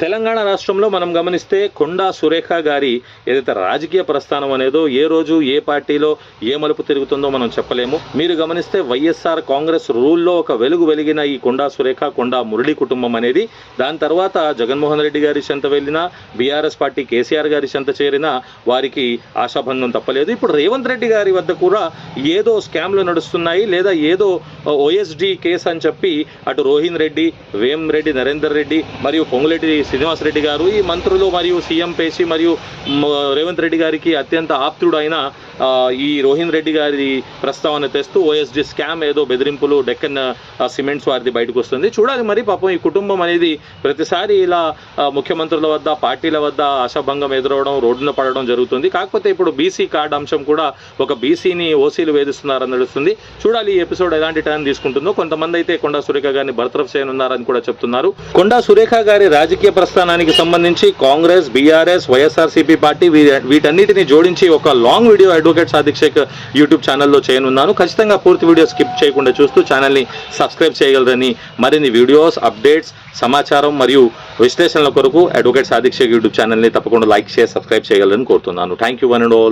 తెలంగాణ రాష్ట్రంలో మనం గమనిస్తే కొండా సురేఖ గారి ఏదైతే రాజకీయ ప్రస్థానం అనేదో ఏ రోజు ఏ పార్టీలో ఏ మలుపు తిరుగుతుందో మనం చెప్పలేము. మీరు గమనిస్తే వైఎస్ఆర్ కాంగ్రెస్ రూల్లో ఒక వెలుగు వెలిగిన ఈ కొండా సురేఖ కొండా మురళి కుటుంబం అనేది. దాని తర్వాత జగన్మోహన్ రెడ్డి గారి చెంత వెళ్ళినా బీఆర్ఎస్ పార్టీ కేసీఆర్ గారి చెంత చేరినా వారికి ఆశాభంగం తప్పలేదు. ఇప్పుడు రేవంత్ రెడ్డి గారి వద్ద కూడా ఏదో స్కామ్లు నడుస్తున్నాయి లేదా ఏదో ఓఎస్డి కేసు అని చెప్పి అటు రోహిన్ రెడ్డి వేమ్ రెడ్డి నరేందర్ రెడ్డి మరియు పొంగులేటి శ్రీనివాసరెడ్డి గారు ఈ మంత్రులు మరియు సీఎం పేసి మరియు రేవంత్ రెడ్డి గారికి అత్యంత ఆప్తుడైన ఈ రోహిన్ రెడ్డి గారి ప్రస్తావన తెస్తూ ఓఎస్డి స్కామ్ ఏదో బెదిరింపులు డెక్కన్ సిమెంట్స్ వారిది బయటకు వస్తుంది. చూడాలి మరి పాపం ఈ కుటుంబం అనేది ప్రతిసారి ఇలా ముఖ్యమంత్రుల వద్ద పార్టీల వద్ద ఆశాభంగం ఎదురవడం రోడ్డున పడడం జరుగుతుంది. కాకపోతే ఇప్పుడు బీసీ కార్డు అంశం కూడా ఒక బీసీని ఓసీలు వేధిస్తున్నారని నడుస్తుంది. చూడాలి ఈ ఎపిసోడ్ ఎలాంటి టైం తీసుకుంటుందో కొంతమంది అయితే కొండా సురేఖ గారిని బర్తరఫ్ చేయనున్నారని కూడా చెప్తున్నారు. కొండా సురేఖ గారి రాజకీయ ప్రస్థానానికి సంబంధించి కాంగ్రెస్ బీఆర్ఎస్ వైఎస్ఆర్సీపీ పార్టీ వీటన్నిటిని జోడించి ఒక long video advocate Sadiq YouTube ఛానల్లో చేయనున్నాను ఖచ్చితంగా పూర్తి వీడియో స్కిప్ చేయకుండా చూస్తూ ఛానల్ని సబ్స్క్రైబ్ చేయగలరని మరిన్ని వీడియోస్ అప్డేట్స్ సమాచారం మరియు విశ్లేషణల కొరకు అడ్వకేట్ సాదిక్ యూట్యూబ్ ఛానల్ని తప్పకుండా లైక్ చేసి సబ్స్క్రైబ్ చేయగలరని కోరుతున్నాను. Thank you one and all